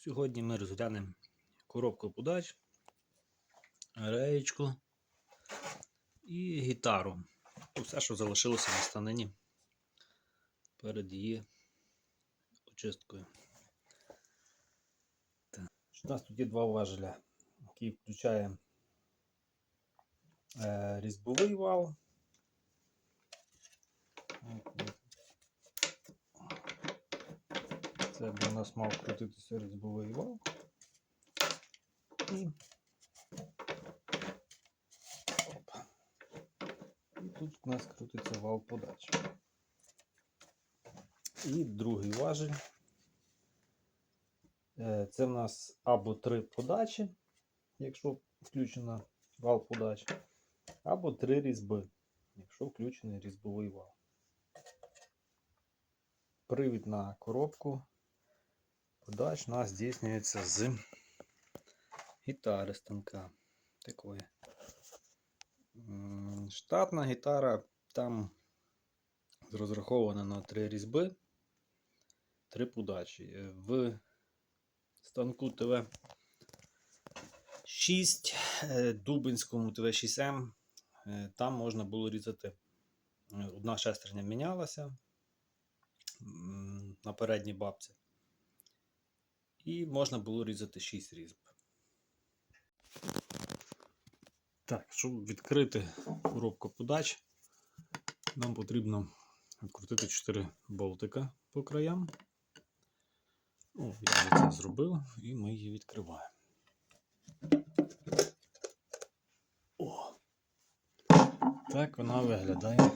Сьогодні ми розглянемо коробку подач, реєчку і гітару. Ну, Все, що залишилося на станині перед її очисткою. У нас тут є два важеля, які включає е, різьбовий вал. Це б у нас мав крутитися різьбовий вал. І... І тут у нас крутиться вал подачі. І другий важіль. Е, Це в нас або три подачі, якщо включено вал подачі, або три різьби, якщо включений різьбовий вал. Привід на коробку подач нас здійснюється з гітари станка такої. Штатна гітара там розрахована на три різьби, три подачі. Е, В станку ТВ 6, е, Дубинському ТВ 6М, е, там можна було різати. Одна шестерня мінялася на передній бабці. І можна було різати 6 різьб. Так, щоб відкрити коробку подач, нам потрібно відкрутити 4 болтика по краям. О, я вже це зробив, і ми її відкриваємо. О! Так вона виглядає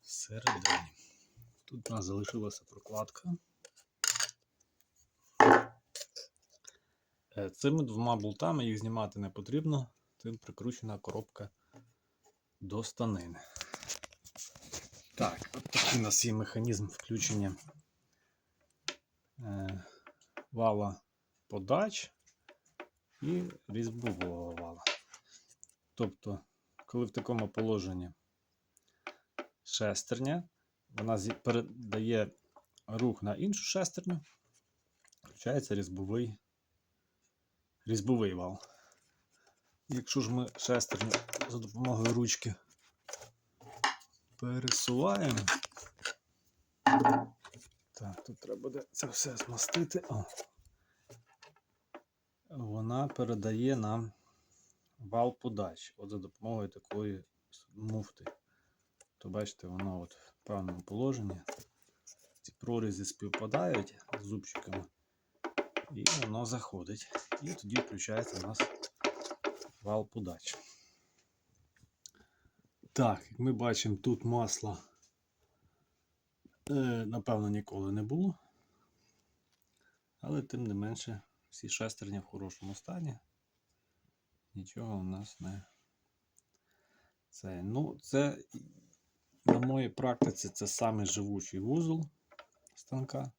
всередині. Тут у нас залишилася прокладка. Цими двома болтами їх знімати не потрібно, цим прикручена коробка до станини. Так, такий у нас є механізм включення е, вала подач і різьбового вала. Тобто, коли в такому положенні шестерня, вона передає рух на іншу шестерню, включається різьбовий різьбовий вал. Якщо ж ми шестерню за допомогою ручки пересуваємо, так, тут треба буде це все змастити. О. Вона передає нам вал подач. От за допомогою такої муфти. То бачите, воно от в певному положенні. Ці прорізи співпадають з зубчиками. І воно заходить. І тоді включається у нас вал подач. Так, як ми бачимо, тут масла, е, напевно, ніколи не було. Але тим не менше, всі шестерні в хорошому стані. Нічого у нас не. Це, ну, це на моїй практиці це саме живучий вузол станка.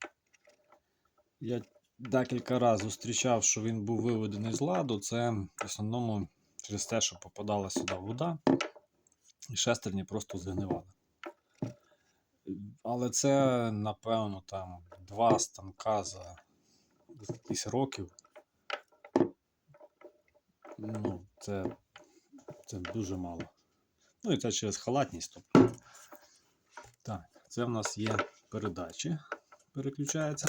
Я декілька разів зустрічав, що він був виведений з ладу. Це в основному через те, що попадала сюди вода, і шестерні просто згнивали. Але це, напевно, там два станка за якісь років. Ну, це, це дуже мало. Ну і це через халатність. Тобто. Так, це в нас є передачі, переключається.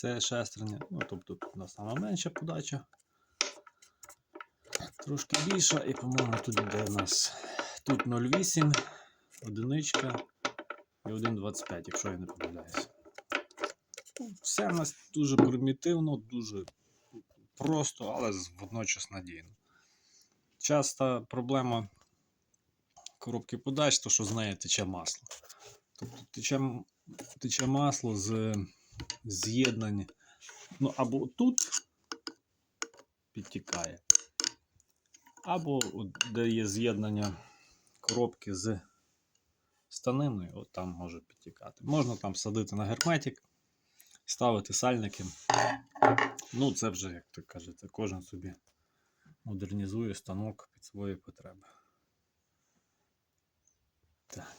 Це шестерня, ну тобто тут у нас сама менша подача. Трошки більша, і, по-моєму, тут буде у нас тут 0,8, одиничка і 1,25, якщо я не помиляюся. Все в нас дуже примітивно, дуже просто, але водночас надійно. Часта проблема коробки подач, то що з неї тече масло. Тобто тече, тече масло з з'єднання. Ну, або тут підтікає, або де є з'єднання коробки з станиною, от там може підтікати. Можна там садити на герметик, ставити сальники. Ну, це вже, як то кажете, кожен собі модернізує станок під свої потреби. Так.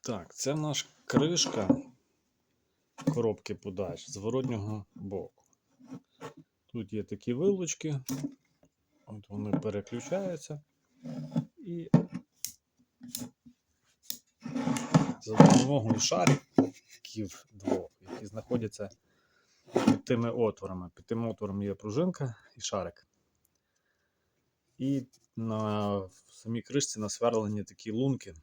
Так, це наш кришка коробки подач з воротнього боку. Тут є такі вилучки, от вони переключаються і за допомогою шариків двох, які знаходяться під тими отворами. Під тим отвором є пружинка і шарик. І на самій кришці насверлені такі лунки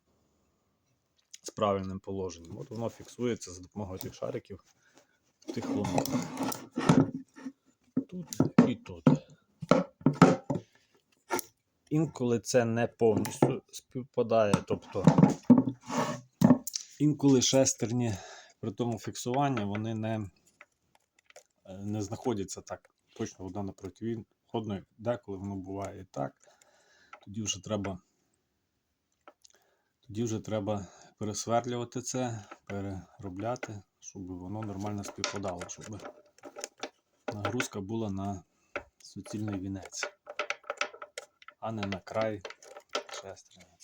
з правильним положенням. От воно фіксується за допомогою тих шариків тих лунках. Тут і тут. Інколи це не повністю співпадає, тобто інколи шестерні при тому фіксуванні вони не, не знаходяться так точно одна напроти одної, деколи воно буває і так. Тоді вже треба тоді вже треба пересверлювати це, переробляти, щоб воно нормально співпадало, щоб нагрузка була на суцільний вінець, а не на край шестерня.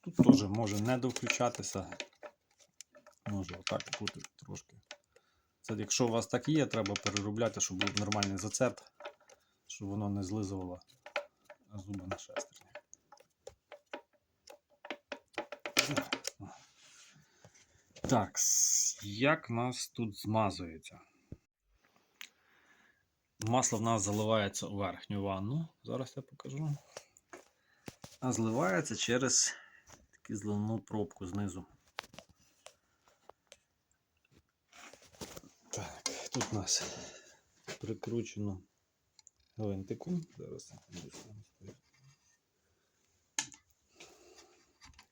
Тут теж може не довключатися, може отак бути трошки. Це якщо у вас так є, треба переробляти, щоб був нормальний зацеп, щоб воно не злизувало зуби на шестерні. Так, як нас тут змазується? Масло в нас заливається у верхню ванну. Зараз я покажу. А зливається через таку зливну пробку знизу. Так, тут у нас прикручено гвинтиком. Зараз.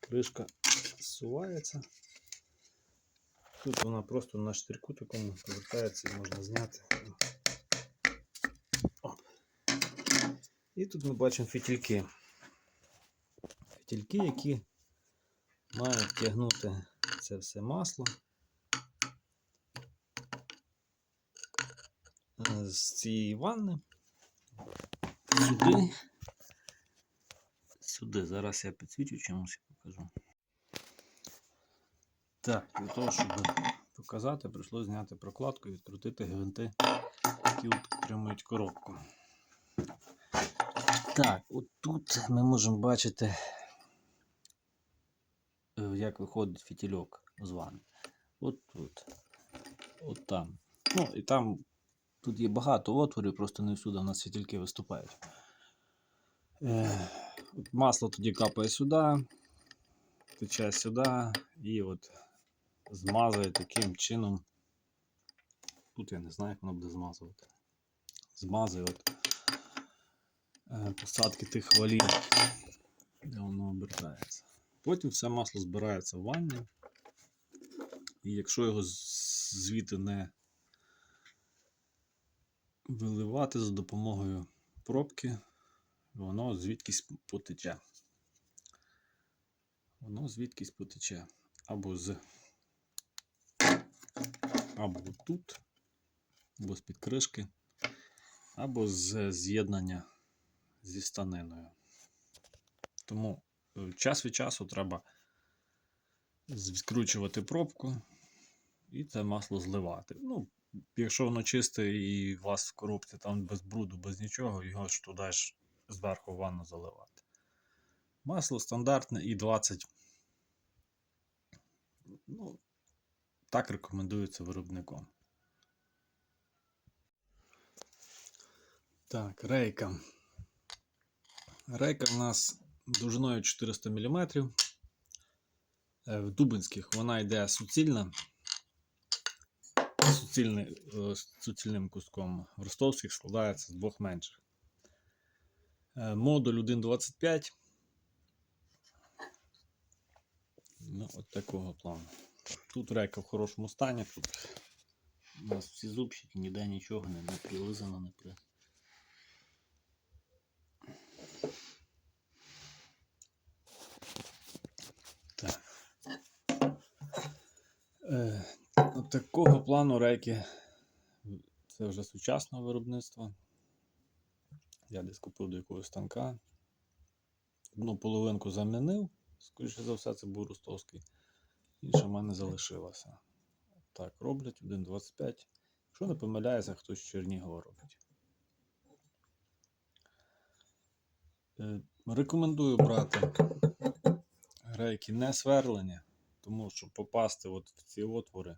Кришка зсувається. Тут вона просто на штирку такому повертається можна зняти. Оп. І тут ми бачимо фітільки. Фітільки, які мають тягнути це все масло. З цієї ванни сюди. Сюди. Зараз я підсвічу чимось і покажу. Так, для того, щоб показати, прийшлося зняти прокладку і відкрутити гвинти, які утримують коробку. Так, от тут ми можемо бачити, е, як виходить фітільок з ванни. От тут. От там. Ну, і там тут є багато отворів, просто не всюди у нас фітільки виступають. Е, масло тоді капає сюди, тече сюди, і от змазує таким чином. Тут я не знаю, як воно буде змазувати. Змазує от е, посадки тих валів, де воно обертається. Потім все масло збирається в ванні. І якщо його звідти не виливати за допомогою пробки, воно звідкись потече. Воно звідкись потече. Або з або тут, або з-під кришки, або з з'єднання зі станиною. Тому е, час від часу треба відкручувати пробку і це масло зливати. Ну, якщо воно чисте і у вас в коробці там без бруду, без нічого, його ж туди ж зверху в ванну заливати. Масло стандартне і 20. Ну, так рекомендується виробником. Так, рейка. Рейка в нас довжиною 400 мм. В дубинських вона йде суцільна. Суцільний, е, суцільним куском. В ростовських складається з двох менших. Е, Модуль 1.25. Ну, от такого плану. Тут рейка в хорошому стані. Тут у нас всі зубчики, ніде нічого не, не прилизано, не при. Так. Е, такого плану рейки. Це вже сучасного виробництва. Я десь купив до якогось станка. Одну половинку замінив, скоріше за все, це був ростовський. Інша в мене залишилася. Так, роблять 1,25. Якщо не помиляється, хтось з Чернігова робить. Е, Рекомендую брати рейки не сверлені, тому що попасти от в ці отвори,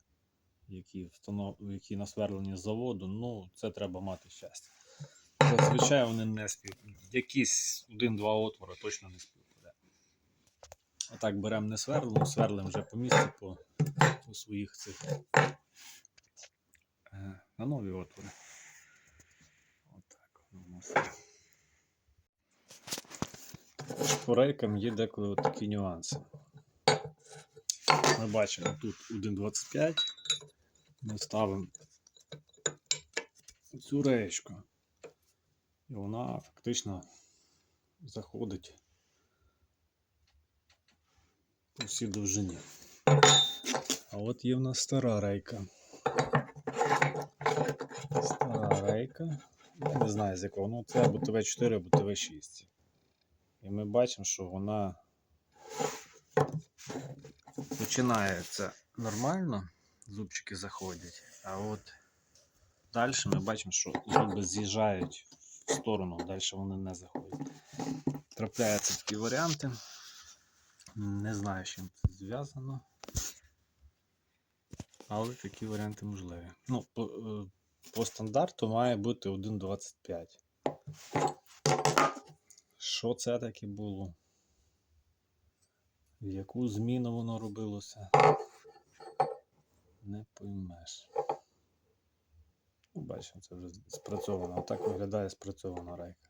які, встанов... які насверлені з заводу, ну, це треба мати щастя. Зазвичай вони не спів. Якісь один-два отвори точно не співпаде. А так беремо не сверлом, сверлим вже по місці по, по своїх цих е, на нові отвори. Отак воно у нас. По є деколи от такі нюанси. Ми бачимо тут 1,25. Ми ставимо цю реєчку. І вона фактично заходить по всій довжині. А от є в нас стара рейка. Стара рейка. Я не знаю з якого. Ну, це або ТВ4, або ТВ6. І ми бачимо, що вона починається нормально, зубчики заходять, а от далі ми бачимо, що зуби з'їжджають в сторону, далі вони не заходять. Трапляються такі варіанти. Не знаю, з чим це зв'язано. Але такі варіанти можливі. Ну, по, е, по стандарту має бути 1,25. Що це таке було? В яку зміну воно робилося? Не поймеш. Ну, бачимо, це вже спрацьовано. Отак виглядає спрацьована рейка.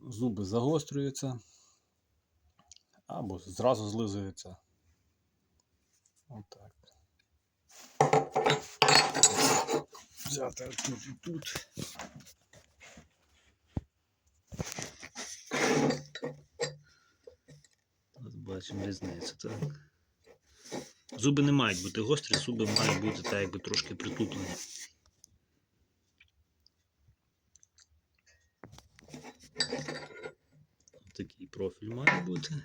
Зуби загострюються або зразу злизуються. Отак. Взяти тут і тут. От бачимо різницю, так? Зуби не мають бути гострі, зуби мають бути так, якби трошки притуплені. Такий профіль має бути.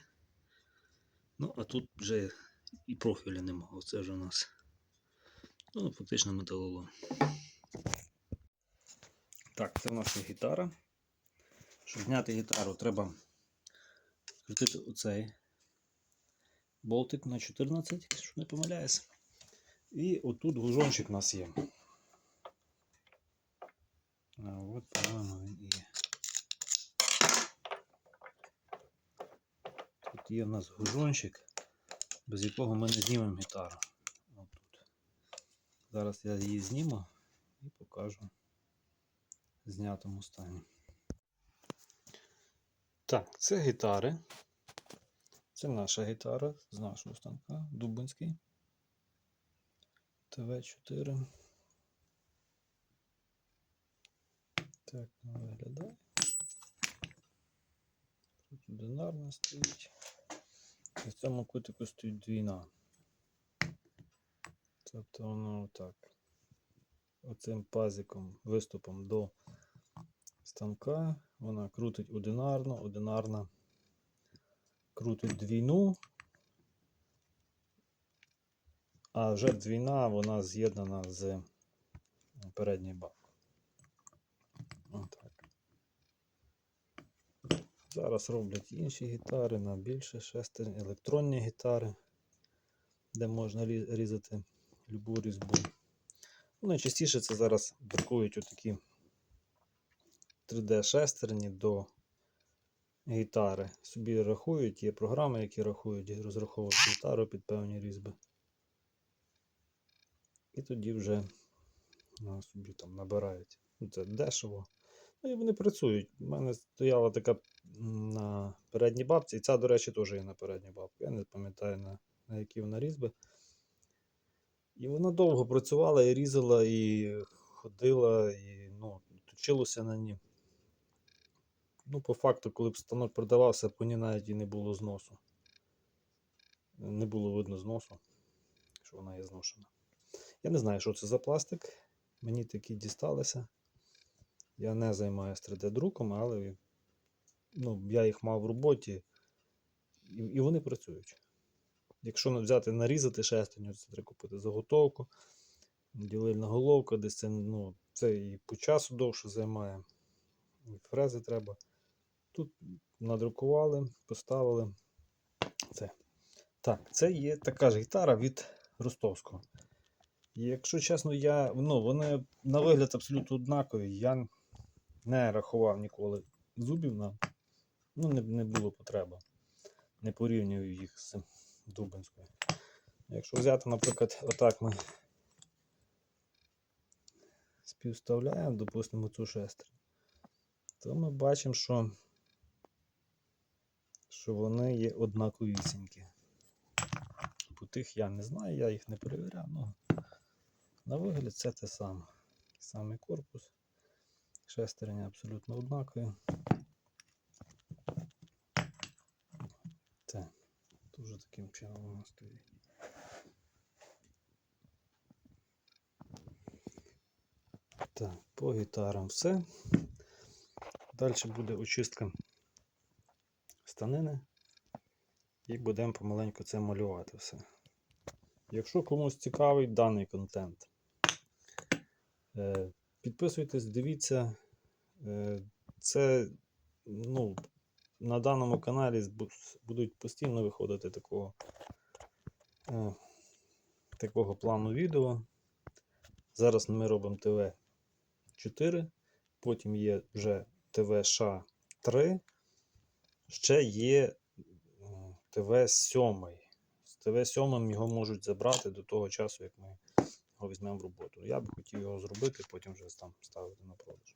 Ну, а тут вже і профіля нема. Оце вже у нас ну, фактично металолом. Так, це в нас є гітара. Щоб зняти гітару, треба крутити оцей болтик на 14, якщо не помиляюся. І отут гужончик у нас є. А от, по-моєму, він і є. Тут є в нас гужончик, без якого ми не знімемо гітару. Отут. Зараз я її зніму і покажу в знятому стані. Так, це гітари. Це наша гітара з нашого станка Дубинський. ТВ4. Так вона виглядає. Тут одинарна стоїть. І в цьому кутику стоїть двійна. Тобто воно отак. Оцим пазиком, виступом до станка. Вона крутить одинарно, одинарна крутить двійну, а вже двійна вона з'єднана з передньою бабкою. Зараз роблять інші гітари на більше шестерень, електронні гітари, де можна різати любу різьбу. Ну, найчастіше це зараз друкують отакі 3D-шестерні до гітари. Собі рахують, є програми, які рахують, і розраховують гітару під певні різьби. І тоді вже ну, собі там набирають. Ну, Це дешево. Ну і вони працюють. У мене стояла така на передній бабці, і ця, до речі, теж є на передній бабці. Я не пам'ятаю на, на які вона різьби. І вона довго працювала і різала, і ходила, і ну, точилося на ній. Ну, по факту, коли б станок продавався, по ній навіть і не було зносу. Не було видно зносу, що вона є зношена. Я не знаю, що це за пластик. Мені такі дісталися. Я не займаюся 3D-друком, але ну, я їх мав в роботі, і, і вони працюють. Якщо взяти нарізати шестерню, це треба купити заготовку, ділильна головка, десь це, ну, це і по часу довше займає, і фрези треба. Тут надрукували, поставили. Це. Так, це є така ж гітара від Ростовського. Якщо чесно, я, ну, вони на вигляд абсолютно однакові. Я не рахував ніколи зубів на. Ну, не, не було потреби. Не порівнюю їх з Дубинською. Якщо взяти, наприклад, отак ми співставляємо, допустимо, цю шестерню, то ми бачимо, що, що вони є однаковісінькі. По тих я не знаю, я їх не перевіряв, але на вигляд це те саме. Самий корпус. Шестерня абсолютно однакові. Це дуже таким чином воно стоїть. Так, по гітарам все. Далі буде очистка станини. І будемо помаленьку це малювати все. Якщо комусь цікавий даний контент, е, підписуйтесь, дивіться. Е, Це ну, на даному каналі будуть постійно виходити такого, е, такого плану відео. Зараз ми робимо ТВ 4, потім є вже ТВ ША 3, ще є ТВ 7. З ТВ 7 його можуть забрати до того часу, як ми його візьмемо в роботу. Я би хотів його зробити, потім вже там ставити на продаж.